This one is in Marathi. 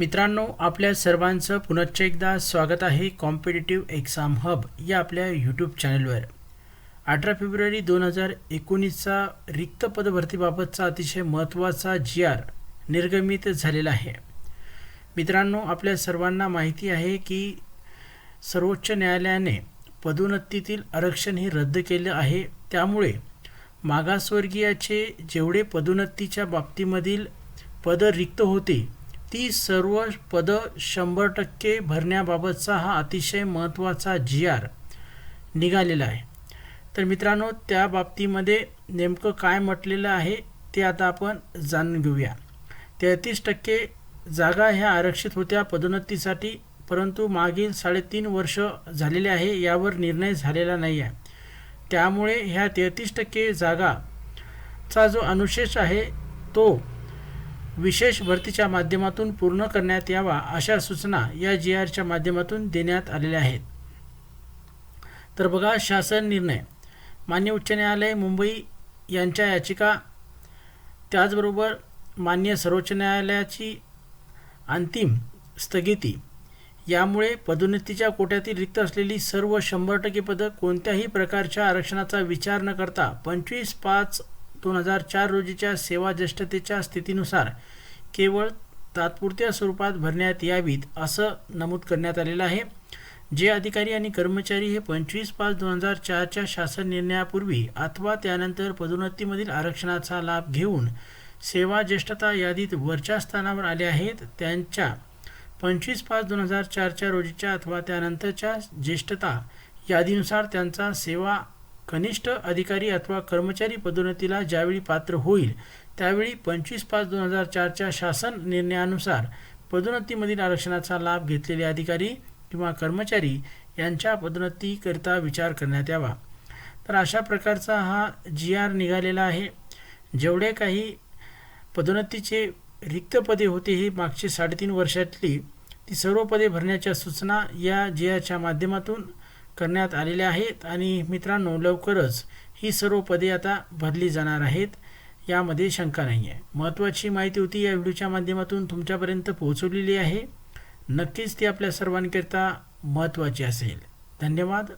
मित्रांनो आपल्या सर्वांचं पुनश्च एकदा स्वागत आहे कॉम्पिटेटिव्ह एक्झाम हब या आपल्या यूट्यूब चॅनलवर अठरा फेब्रुवारी दोन हजार एकोणीसचा रिक्त पदभरतीबाबतचा अतिशय महत्त्वाचा जी आर निर्गमित झालेला आहे. मित्रांनो आपल्या सर्वांना माहिती आहे की सर्वोच्च न्यायालयाने पदोन्नतीतील आरक्षण हे रद्द केलं आहे. त्यामुळे मागासवर्गीयाचे जेवढे पदोन्नतीच्या बाबतीमधील पद रिक्त होते ती सर्व पदं शंभर टक्के भरण्याबाबतचा हा अतिशय महत्त्वाचा जी आर निघालेला आहे. तर मित्रांनो त्या बाबतीमध्ये नेमकं काय म्हटलेलं आहे ते आता आपण जाणून घेऊया. तेहतीस टक्के जागा ह्या आरक्षित होत्या पदोन्नतीसाठी परंतु मागील साडेतीन वर्ष झालेले आहे यावर निर्णय झालेला नाही आहे. त्यामुळे ह्या तेहतीस टक्के जागाचा जो अनुशेष आहे तो विशेष भरतीच्या माध्यमातून पूर्ण करण्यात यावा अशा सूचना या जी आरच्या माध्यमातून देण्यात आलेल्या आहेत. तर बघा शासन निर्णय. मान्य उच्च न्यायालय मुंबई यांच्या याचिका. त्याचबरोबर मान्य सर्वोच्च न्यायालयाची अंतिम स्थगिती. यामुळे पदोन्नतीच्या कोट्यातील रिक्त असलेली सर्व शंभर टक्के पदं कोणत्याही प्रकारच्या आरक्षणाचा विचार न करता पंचवीस पाच दोन हजार चार रोजीच्या सेवा ज्येष्ठतेच्या स्थितीनुसार केवळ तात्पुरत्या स्वरूपात भरण्यात यावीत असं नमूद करण्यात आलेलं आहे. जे अधिकारी आणि कर्मचारी हे पंचवीस पाच दोन हजार चारच्या शासन निर्णयापूर्वी अथवा त्यानंतर पदोन्नतीमधील आरक्षणाचा लाभ घेऊन सेवा ज्येष्ठता यादीत वरच्या स्थानावर आले आहेत. त्यांच्या पंचवीस पाच दोन हजार चारच्या रोजीच्या अथवा त्यानंतरच्या ज्येष्ठता यादीनुसार त्यांचा सेवा कनिष्ठ अधिकारी अथवा कर्मचारी पदोन्नतीला ज्यावेळी पात्र होईल त्यावेळी पंचवीस पाच दोन हजार चारच्या शासन निर्णयानुसार पदोन्नतीमधील आरक्षणाचा लाभ घेतलेले अधिकारी किंवा कर्मचारी यांच्या पदोन्नतीकरिता विचार करण्यात यावा. तर अशा प्रकारचा हा जी आर निघालेला आहे. जेवढे काही पदोन्नतीचे रिक्त पदे होते ही मागची साडेतीन वर्षातली ती सर्व पदे भरण्याच्या सूचना या जी आरच्या माध्यमातून करण्यात आलेल्या आहेत आणि मित्रांनो लवकरच ही सर्व पदे आता भरली जाणार आहेत. यामध्ये शंका नाही आहे महत्त्वाची माहिती होती या व्हिडिओच्या माध्यमातून तुमच्यापर्यंत पोहोचवलेली आहे. नक्कीच ती आपल्या सर्वांकरिता महत्त्वाची असेल. धन्यवाद.